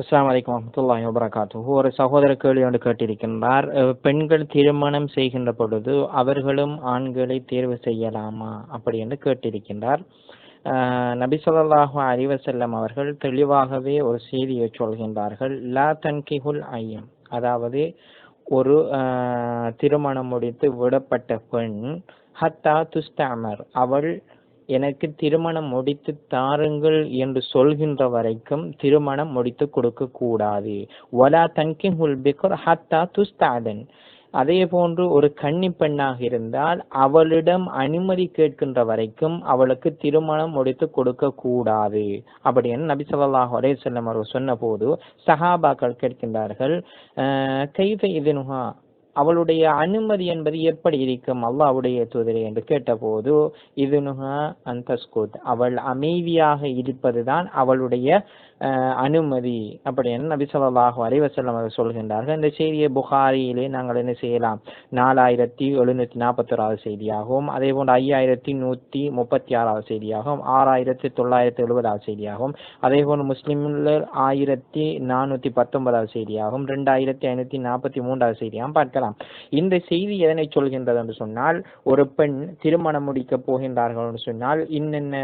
அஸ்லாம் வலைக்கம் வரமத்துல்லாஹி வபரகாத்துஹு ஒரு சகோதர கேள்வி ஒன்று கேட்டிருக்கின்றார். பெண்கள் திருமணம் செய்கின்ற பொழுது அவர்களும் ஆண்களை தேர்வு செய்யலாமா அப்படி என்று கேட்டிருக்கின்றார். நபி சொல்லாஹு அலைஹி அவர்கள் தெளிவாகவே ஒரு செய்தியை சொல்கின்றார்கள். லா தன்கிஹுல் ஐயம். அதாவது ஒரு திருமணம் முடித்து விடப்பட்ட பெண் ஹத்தா துஸ்தாமர் அவள் எனக்கு திருமணம் முடித்து தாருங்கள் என்று சொல்கின்ற வரைக்கும் திருமணம் முடித்து கொடுக்க கூடாது. வலா தன்கிஹுல் பிகர் ஹத்தா துஸ்தாதன். அதே போன்று ஒரு கன்னி பெண்ணாக இருந்தால் அவளிடம் அனுமதி கேட்கின்ற வரைக்கும் அவளுக்கு திருமணம் முடித்து கொடுக்க கூடாது. அப்படின்னு நபி ஸல்லல்லாஹு அலைஹி வஸல்லம் அவர்கள் சொன்னபோது சஹாபாக்கள் கேட்கின்றார்கள் "அஹ், கைஃப அவளுடைய அனுமதி என்பது எப்படி இருக்கும்? அல்லாவுடைய தூதரே என்று கேட்டபோது இதுனுஹா அந்த அவள் அமைதியாக இருப்பதுதான் அவளுடைய அனுமதி. அப்படின்னு நபி ஸல்லல்லாஹு அலைஹி அவர்கள் சொல்கின்றார்கள் இந்த செய்தியை புகாரியிலே நாங்கள் என்ன செய்யலாம்? நாலாயிரத்தி எழுநூத்தி நாற்பத்தோராவது செய்தியாகவும் அதே போன்று ஐயாயிரத்தி நூற்றி முப்பத்தி ஆறாவது செய்தியாகவும் ஆறாயிரத்தி தொள்ளாயிரத்தி எழுபதாவது செய்தியாகவும் அதே போன்று முஸ்லிம்ல ஆயிரத்தி நானூற்றி பத்தொன்பதாவது செய்தியாகவும் ரெண்டாயிரத்தி ஐநூற்றி நாற்பத்தி மூன்றாவது செய்தியாகவும் பார்க்கலாம். இந்த செய்தி எதனை சொல்கின்றது என்று சொன்னால் ஒரு பெண் திருமணம் முடிக்க போகின்றார்கள் என்று சொன்னால் இன்னென்ன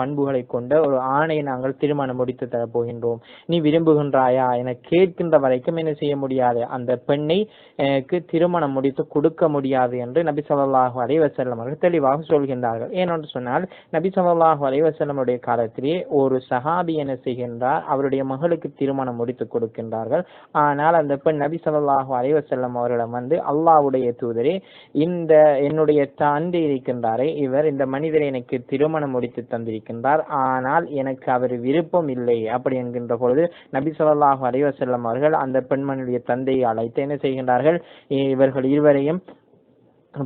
பண்புகளை கொண்ட ஒரு ஆணை நாங்கள் திருமணம் முடித்து தரப் போகின்றோம். நீ விரும்புகின்றாயா? என கேட்கின்ற வரைக்கும் என்ன செய்ய முடியாது. அந்த பெண்ணை எனக்கு திருமணம் முடித்து கொடுக்க முடியாது என்று நபி ஸல்லல்லாஹு அலைவசல்லம் அவர்கள் தெளிவாக சொல்கின்றார்கள். ஏனென்று சொன்னால் நபி ஸல்லல்லாஹு அலைவசல்லமுடைய காலத்திலே ஒரு சஹாபி என்ன செய்கின்றார்? அவருடைய மகளுக்கு திருமணம் முடித்து கொடுக்கின்றார்கள். ஆனால் அந்த பெண் நபி ஸல்லல்லாஹு அலைவசல்லம் அவர்களிடம் அவரிடம் வந்து அல்லாவுடைய தூதரே இந்த என்னுடைய தந்தை இருக்கின்றாரே இவர் இந்த மனிதரை எனக்கு திருமணம் முடித்து தந்திருக்கின்றார். ஆனால் எனக்கு அவர் விருப்பம் இல்லை. அப்படி என்கின்ற பொழுது நபி ஸல்லல்லாஹு அலைவசல்லம் அவர்கள் அந்த பெண்மணியுடைய தந்தையை அழைத்து என்ன செய்கின்றார்கள்? இவர்கள் இருவரையும்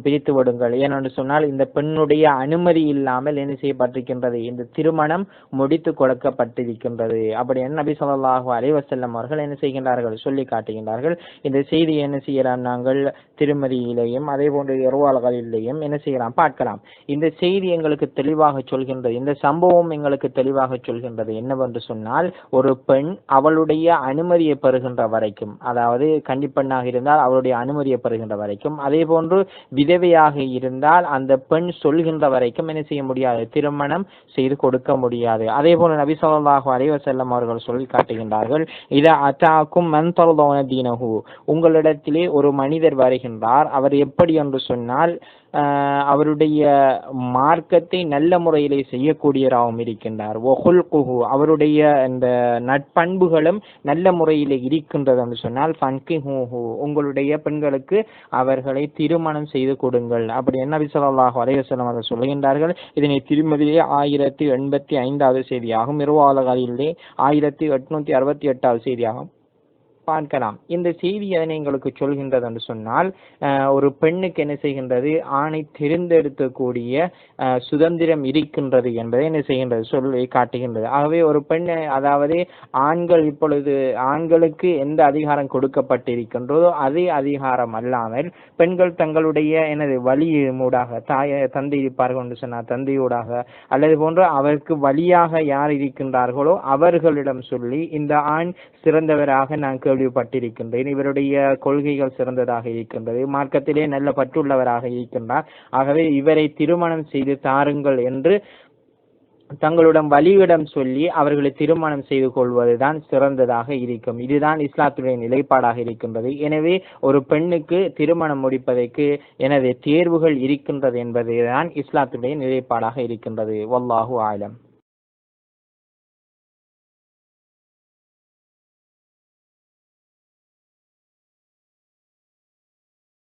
பிரித்து விடுங்கள். ஏனென்று சொன்னால் இந்த பெண்ணுடைய அனுமதி இல்லாமல் என்ன செய்யப்பட்டிருக்கின்றது? இந்த திருமணம் முடித்து கொடுக்கப்பட்டிருக்கின்றது. அப்படி என்ன நபி ஸல்லல்லாஹு அலைவசல்லம் அவர்கள் என்ன செய்கின்றார்கள்? சொல்லி காட்டுகின்றார்கள். இந்த செய்தி என்ன செய்யலாம் நாங்கள் திருமதியிலேயும் அதே போன்று இரவாளர்களிலேயும் என்ன செய்யலாம்? பார்க்கலாம். இந்த செய்தி எங்களுக்கு தெளிவாக சொல்கின்றது. இந்த சம்பவம் எங்களுக்கு தெளிவாக சொல்கின்றது. என்னவென்று சொன்னால் ஒரு பெண் அவளுடைய அனுமதியை பெறுகின்ற வரைக்கும் அதாவது கண்டிப்பெண்ணாக இருந்தால் அவளுடைய அனுமதியை பெறுகின்ற வரைக்கும் அதே போன்று விதவையாக இருந்தால் அந்த பெண் சொல்கின்ற வரைக்கும் என்ன செய்ய முடியாது? திருமணம் செய்து கொடுக்க முடியாது. அதே போல நபி சொல்லாஹு அலைஹி வஸல்லம் அவர்கள் சொல்லி காட்டுகின்றார்கள் இதை அத்தாக்கும் மன் தீனகு உங்களிடத்திலே ஒரு மனிதர் வருகின்றார் அவர் எப்படி என்று சொன்னால் அவருடைய மார்க்கத்தை நல்ல முறையிலே செய்யக்கூடியவராகவும் இருக்கின்றார். ஒஹுல்குஹு அவருடைய இந்த நட்பண்புகளும் நல்ல முறையிலே இருக்கின்றது என்று சொன்னால் ஃபன்கிஹூஹு உங்களுடைய பெண்களுக்கு அவர்களை திருமணம் செய்து கொடுங்கள். அப்படி என்ன ஸல்லல்லாஹு அலைஹி அதை சொல்லுகின்றார்கள் சொல்கின்றார்கள் இதனை திருமதியிலே ஆயிரத்தி எண்பத்தி ஐந்தாவது செய்தியாகும். இருவாலகாலிலே ஆயிரத்தி எட்நூத்தி அறுபத்தி எட்டாவது செய்தியாகும். பார்க்கலாம். இந்த செய்தி எதனை எங்களுக்கு சொல்கின்றது என்று சொன்னால் ஒரு பெண்ணுக்கு என்ன செய்கின்றது? ஆணை தேர்ந்தெடுக்கக்கூடிய சுதந்திரம் இருக்கின்றது என்பதை என்ன செய்கின்றது? சொல்லி காட்டுகின்றது. ஆகவே ஒரு பெண் அதாவது ஆண்கள் இப்பொழுது ஆண்களுக்கு எந்த அதிகாரம் கொடுக்கப்பட்டிருக்கின்றதோ அதே அதிகாரம் அல்லாமல் பெண்கள் தங்களுடைய எனது வழி மூடாக தாய தந்தை இருப்பார்கள் என்று சொன்னால் தந்தையூடாக அல்லது போன்ற அவருக்கு வழியாக யார் இருக்கின்றார்களோ அவர்களிடம் சொல்லி இந்த ஆண் சிறந்தவராக நான் கேள்விப்பட்டிருக்கின்றேன். இவருடைய கொள்கைகள் சிறந்ததாக இருக்கின்றது. மார்க்கத்திலே நல்ல பற்றுள்ளவராக இருக்கின்றார். ஆகவே இவரை திருமணம் செய்து தாருங்கள் என்று தங்களிடம் வழியிடம் சொல்லி அவர்களை திருமணம் செய்து கொள்வதுதான் சிறந்ததாக இருக்கும். இதுதான் இஸ்லாத்துடைய நிலைப்பாடாக இருக்கின்றது. எனவே ஒரு பெண்ணுக்கு திருமணம் முடிப்பதற்கு எனது தேர்வுகள் இருக்கின்றது என்பதுதான் இஸ்லாத்துடைய நிலைப்பாடாக இருக்கின்றது. வல்லாஹு ஆலம்.